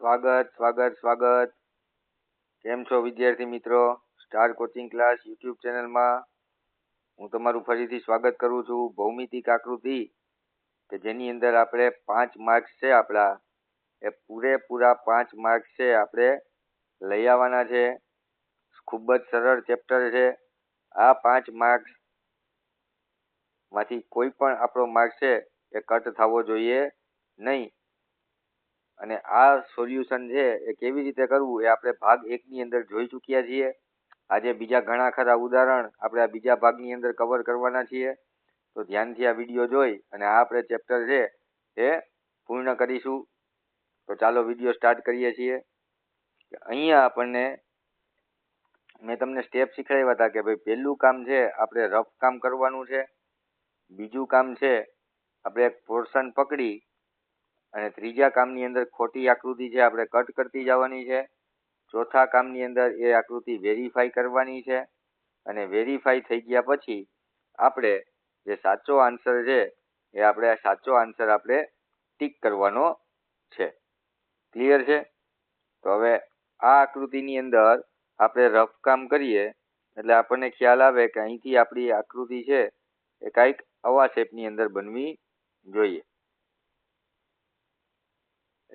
સ્વાગત સ્વાગત સ્વાગત. કેમ છો વિદ્યાર્થી મિત્રો? સ્ટાર કોચિંગ ક્લાસ યુટ્યુબ ચેનલમાં હું તમારું ફરીથી સ્વાગત કરું છું ભૌમિતિક આકૃતિ, કે જેની અંદર આપણે પાંચ માર્ક્સ છે આપણા. એ પૂરેપૂરા પાંચ માર્ક્સ છે આપણે લઈ આવવાના છે. ખૂબ જ સરળ ચેપ્ટર છે. આ પાંચ માર્ક્સમાંથી કોઈ પણ આપણો માર્ક છે એ કટ થવો જોઈએ નહીં. અને આ સોલ્યુશન છે એ કેવી રીતે કરવું એ આપણે ભાગ એકની અંદર જોઈ ચૂક્યા છીએ. આજે બીજા ઘણા ખરા ઉદાહરણ આપણે આ બીજા ભાગની અંદર કવર કરવાના છીએ. તો ધ્યાનથી આ વીડિયો જોઈ અને આ આપણે ચેપ્ટર છે એ પૂર્ણ કરીશું. તો ચાલો વીડિયો સ્ટાર્ટ કરીએ છીએ. અહીંયા આપણને મેં તમને સ્ટેપ શીખવાડ્યા હતા કે ભાઈ પહેલું કામ છે આપણે રફ કામ કરવાનું છે. બીજું કામ છે આપણે એક પોર્શન પકડી અને ત્રીજા કામની અંદર ખોટી આકૃતિ છે આપણે કટ કરતી જવાની છે, ચોથા કામની અંદર એ આકૃતિ વેરીફાઈ કરવાની છે અને વેરીફાઈ થઈ ગયા પછી આપણે જે સાચો આન્સર છે એ આપણે આ સાચો આન્સર આપણે ટીક કરવાનો છે. ક્લિયર છે? તો હવે આ આકૃતિની અંદર આપણે રફ કામ કરીએ એટલે આપણને ખ્યાલ આવે કે અહીંથી આપણી આકૃતિ છે એ કાંઈક આવા શેપની અંદર બનવી જોઈએ.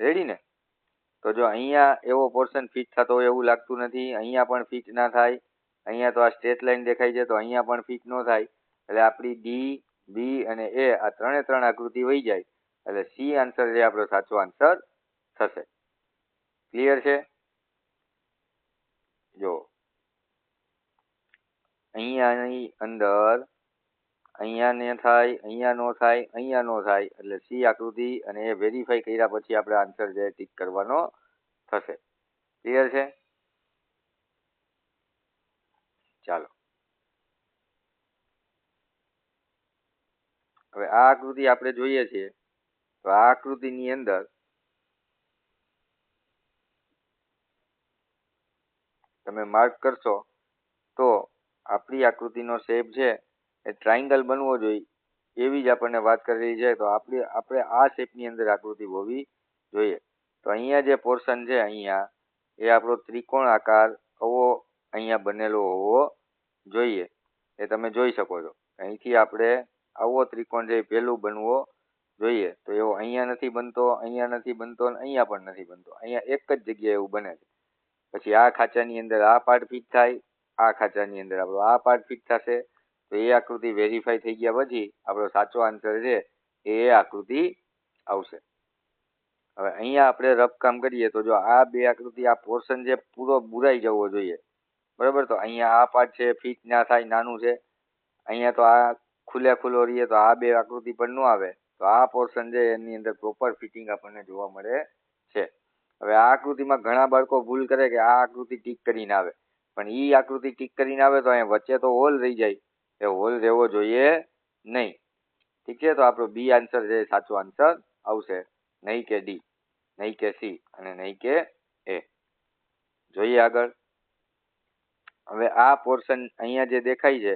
રેડી ને તો જો અહીંયા એવો પોર્શન ફિટ થતો હોય એવું લાગતું નથી, અહીંયા પણ ફિટ ના થાય, અહીંયા તો આ સ્ટ્રેટ લાઈન દેખાય છે, તો અહીંયા પણ ફિટ ન થાય, એટલે આપણી ડી બી અને એ આ ત્રણે ત્રણ આકૃતિ વહી જાય, એટલે સી આન્સર જે આપણો સાચો આન્સર થશે. ક્લિયર છે? જો. અહીંયાની અંદર અહીંયા ને થાય, અહીંયા નો થાય, અહીંયા નો થાય. એટલે સી આકૃતિ અને એ વેરીફાઈ કર્યા પછી આપણે આન્સર જે ટીક કરવાનો થશે. ક્લિયર છે? ચાલો. હવે આ આકૃતિ આપણે જોઈએ છીએ. તો આ આકૃતિની અંદર તમે માર્ક કરશો તો આપણી આકૃતિનો શેપ છે એ ટ્રાયંગલ બનવો જોઈએ, એવી જ આપણને વાત કરેલી છે. તો આપણે આપણે આ શેપની અંદર આકૃતિ હોવી જોઈએ. તો અહીંયા જે પોર્શન છે અહીંયા, એ આપણો ત્રિકોણ આકાર આવો અહીંયા બનેલો હોવો જોઈએ. એ તમે જોઈ શકો છો. અહીંથી આપણે આવો ત્રિકોણ જે પહેલું બનવો જોઈએ. તો એવો અહીંયા નથી બનતો, અહીંયા નથી બનતો અને અહીંયા પણ નથી બનતો. અહીંયા એક જ જગ્યાએ એવું બને છે. પછી આ ખાંચાની અંદર આ પાર્ટ ફિટ થાય, આ ખાંચાની અંદર આપણો આ પાર્ટ ફિટ થશે. તો એ આકૃતિ વેરીફાઈ થઈ ગયા પછી આપણો સાચો આન્સર છે એ આકૃતિ આવશે. હવે અહીંયા આપણે રફ કામ કરીએ તો જો આ બે આકૃતિ, આ પોર્શન છે, પૂરો બુરાઈ જવો જોઈએ. બરાબર? તો અહીંયા આ પાર્ટ છે ફિટ ના થાય, નાનું છે. અહીંયા તો આ ખુલ્લે ખુલ્લો રહીએ તો આ બે આકૃતિ પણ ન આવે. તો આ પોર્શન છે એની અંદર પ્રોપર ફિટિંગ આપણને જોવા મળે છે. હવે આ આકૃતિમાં ઘણા બાળકો ભૂલ કરે કે આ આકૃતિ ટીક કરીને આવે. પણ એ આકૃતિ ટીક કરીને આવે તો અહીંયા વચ્ચે તો હોલ રહી જાય. એ હોલ રહેવો જોઈએ નહીં. ઠીક છે? તો આપણો બી આન્સર છે સાચો આન્સર આવશે. નહીં કે ડી. નહીં કે સી અને નહીં કે એ. જોઈએ આગળ. હવે આ પોર્શન અહીંયા જે દેખાય છે,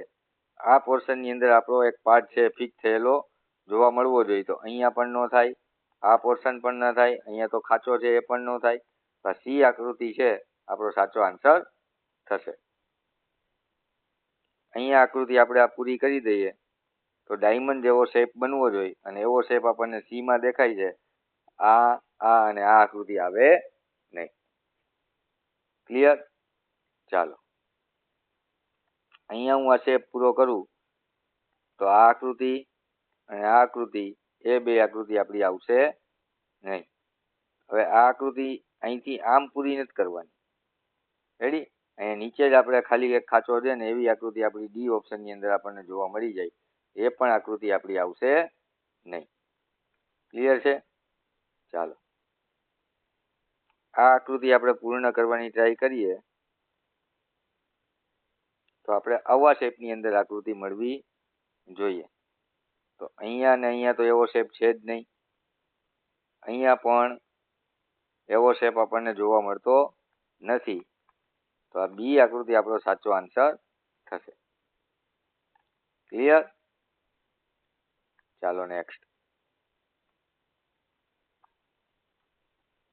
આ પોર્શનની અંદર આપણો એક પાર્ટ છે ફિક થયેલો. જોવા મળવો જોઈએ તો અહીંયા પણ ન થાય, આ પોર્શન પણ ન થાય, અહીંયા તો ખાચો છે એ પણ ન થાય. તો સી આકૃતિ છે, આપણો સાચો આન્સર થશે. અહીંયા આકૃતિ આપણે આ પૂરી કરી દઈએ. તો ડાયમંડ જેવો શેપ બનવો જોઈએ અને એવો શેપ આપણને સીમાં દેખાય છે. આ આ અને આ આકૃતિ આવે નહીં. ક્લિયર ચાલો. અહીંયા હું આ શેપ પૂરો કરું. તો આ આકૃતિ અને આ આકૃતિ, એ બે આકૃતિ આપણી આવશે નહીં. હવે આ આકૃતિ અહીંથી આમ પૂરી નથી કરવાની. રેડી અહીંયા નીચે જ આપણે ખાલી એક ખાચો છે ને એવી આકૃતિ આપણી ડી ઓપ્શનની અંદર આપણને જોવા મળી જાય. એ પણ આકૃતિ આપણી આવશે નહીં. ક્લિયર છે? ચાલો. આ આકૃતિ આપણે પૂર્ણ કરવાની ટ્રાય કરીએ. તો આપણે આવા શેપની અંદર આકૃતિ મળવી જોઈએ. તો અહીંયા ને અહીંયા તો એવો શેપ છે જ નહીં. અહીંયા પણ એવો શેપ આપણને જોવા મળતો નથી. તો આ બી આકૃતિ આપણો સાચો આન્સર થશે. ક્લિયર ચાલો નેક્સ્ટ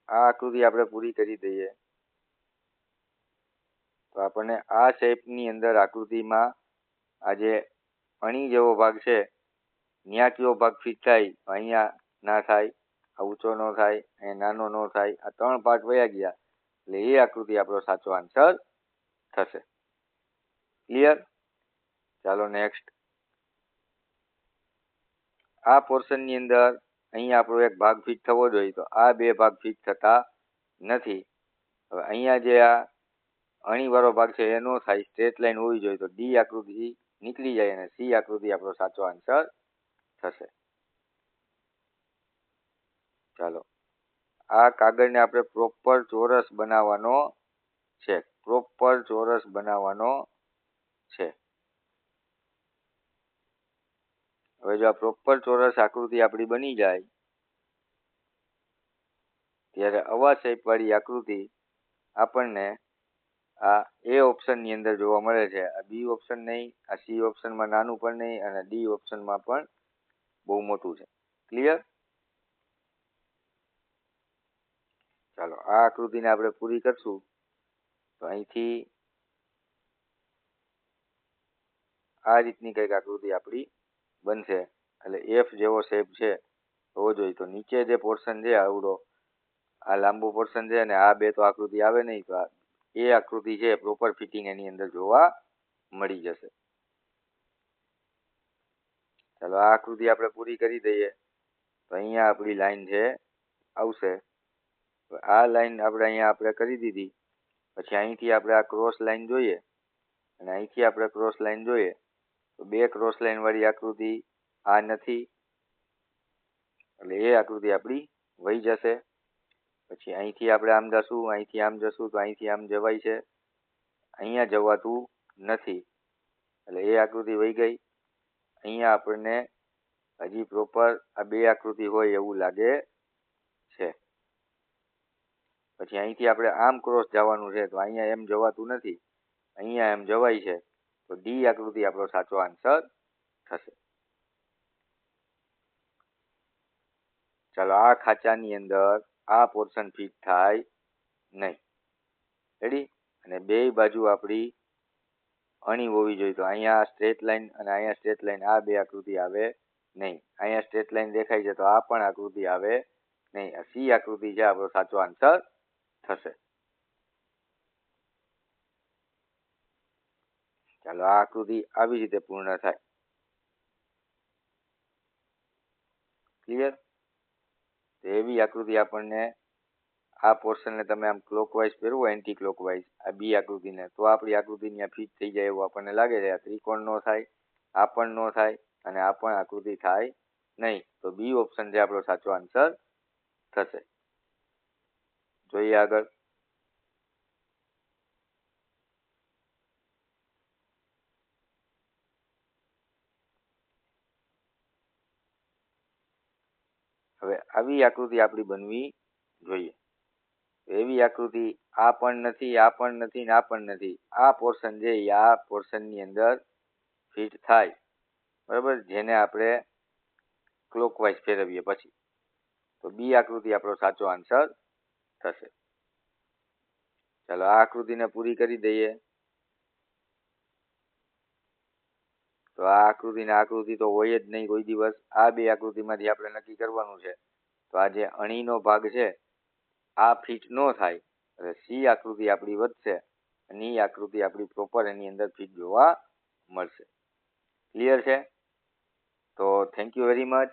આ આકૃતિ આપણે પૂરી કરી દઈએ. તો આપણને આ શેપની અંદર આકૃતિમાં આ જે અણી જેવો ભાગ છે ત્યાં કયો ભાગ ફિટ થાય, અહીંયા ના થાય, આ ઊંચો ન થાય, અહીંયા નાનો ન થાય, આ ત્રણ પાર્ટ વયા ગયા. એટલે એ આકૃતિ આપણો સાચો આન્સર થશે. ક્લિયર ચાલો નેક્સ્ટ આ પોર્શનની અંદર અહીંયા આપણો એક ભાગ ફિટ થવો જોઈએ. તો આ બે ભાગ ફિટ થતા નથી. હવે અહીંયા જે આ અણીવાળો ભાગ છે, એનો થાય સ્ટ્રેટ લાઈન હોવી જોઈએ. તો ડી આકૃતિ નીકળી જાય અને સી આકૃતિ આપણો સાચો આન્સર થશે. ચાલો. આ કાગળને આપણે પ્રોપર ચોરસ બનાવવાનો છે. પ્રોપર ચોરસ બનાવવાનો છે. હવે જો આ પ્રોપર ચોરસ આકૃતિ આપણી બની જાય, ત્યારે આવા શેપ વાળી આકૃતિ આપણને આ એ ઓપ્શનની અંદર જોવા મળે છે. આ બી ઓપ્શન નહીં, આ સી ઓપ્શનમાં નાનું પણ નહીં, અને ડી ઓપ્શનમાં પણ બહુ મોટું છે. ક્લિયર? ચાલો, આ આકૃતિને આપણે પૂરી કરશું. તો અહીંથી આ રીતની કંઈક આકૃતિ આપણી બનશે. એટલે એફ જેવો શેપ છે, હોવો જોઈએ. તો નીચે જે પોર્શન છે, આવડો, આ લાંબુ પોર્શન છે અને આ બે તો આકૃતિ આવે નહીં, તો એ આકૃતિ છે પ્રોપર ફિટિંગ એની અંદર જોવા મળી જશે. ચાલો, આ આકૃતિ આપણે પૂરી કરી દઈએ. તો અહીંયા આપણી લાઈન છે, આવશે. આ લાઈન આપણે અહીંયા આપણે કરી દીધી. પછી અહીંથી આપણે આ ક્રોસ લાઈન જોઈએ અને અહીંથી આપણે ક્રોસ લાઈન જોઈએ, તો બે ક્રોસ લાઈન વાળી આકૃતિ આ નથી, એટલે એ આકૃતિ આપણી વહી જશે. પછી અહીંથી આપણે આમ જશું, અહીંથી આમ જશું, તો અહીંથી આમ જવાય છે. અહીંયા જવાતું નથી, એટલે એ આકૃતિ વહી ગઈ. અહીંયા આપણને હજી પ્રોપર આ બે આકૃતિ હોય એવું લાગે પછી અહીંથી આપણે આમ ક્રોસ જવાનું છે, તો અહીંયા એમ જવાતું નથી. અહીંયા એમ જવાય છે, તો ડી આકૃતિ આપણો સાચો આન્સર થશે. ચાલો, આ ખાચાની અંદર આ પોર્શન ફિટ થાય નહીં. રેડી અને બે બાજુ આપણી અણી હોવી જોઈએ, તો અહીંયા સ્ટ્રેટ લાઈન અને અહીંયા સ્ટ્રેટ લાઈન આ બે આકૃતિ આવે નહીં. અહીંયા સ્ટ્રેટ લાઈન દેખાય છે, તો આ પણ આકૃતિ આવે નહીં. આ સી આકૃતિ છે આપણો સાચો આન્સર થશે. ચાલો આ આકૃતિ આવી રીતે પૂર્ણ થાય. ક્લિયર એવી આકૃતિ આપણને આ પોર્શનને તમે આમ ક્લોકવાઇઝ ફેરવો એન્ટી ક્લોકવાઇઝ આ બી આકૃતિને, તો આપણી આકૃતિ ત્યાં ફિટ થઈ જાય એવું આપણને લાગે છે. આ ત્રિકોણ નો થાય, આ પણ નો થાય, અને આ પણ આકૃતિ થાય નહીં. તો બી ઓપ્શન છે આપણો સાચો આન્સર થશે. જોઈએ આગળ. હવે આવી આકૃતિ આપણી બનવી જોઈએ. એવી આકૃતિ આ પણ નથી, આ પણ નથી ને આ પણ નથી. આ પોર્શન જે આ પોર્શનની અંદર ફિટ થાય. બરાબર? જેને આપણે ક્લોકવાઇઝ ફેરવીએ પછી. તો બી આકૃતિ આપણો સાચો આન્સર થશે. ચાલો આ આકૃતિને પૂરી કરી દઈએ. તો આ આકૃતિ ને આકૃતિ તો હોય જ નહીં કોઈ દિવસ. આ બે આકૃતિમાંથી આપણે નક્કી કરવાનું છે. તો આ જે અણીનો ભાગ છે, આ ફિટ ન થાય. એટલે સી આકૃતિ આપણી વધશે અને એ આકૃતિ આપણી પ્રોપર એની અંદર ફિટ જોવા મળશે. ક્લિયર છે? તો થેન્ક યુ વેરી મચ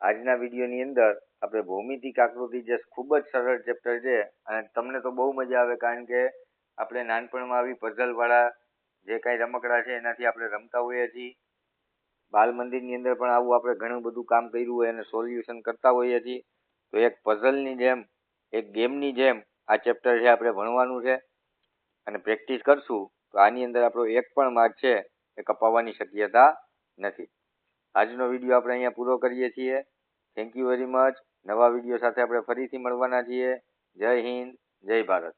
આજના વિડીયોની અંદર આપણે ભૌમિતિક આકૃતિ જે ખૂબ જ સરળ ચેપ્ટર છે, અને તમને તો બહુ મજા આવે, કારણ કે આપણે નાનપણમાં આવી પઝલવાળા જે કાંઈ રમકડા છે, એનાથી આપણે રમતા હોઈએ છીએ. બાલ મંદિરની અંદર પણ આવું આપણે ઘણું બધું કામ કર્યું હોય અને સોલ્યુશન કરતા હોઈએ છીએ. તો એક પઝલની જેમ, એક ગેમની જેમ આ ચેપ્ટર છે આપણે ભણવાનું છે. અને પ્રેક્ટિસ કરશું, તો આની અંદર આપણો એક પણ માર્ક છે, એ કપાવવાની શક્યતા નથી. આજનો વીડિયો આપણે અહીંયા પૂરો કરીએ છીએ. થેન્ક યુ વેરી મચ નવા વીડિયો સાથે આપણે ફરીથી મળવાના છીએ. જય હિન્દ જય ભારત.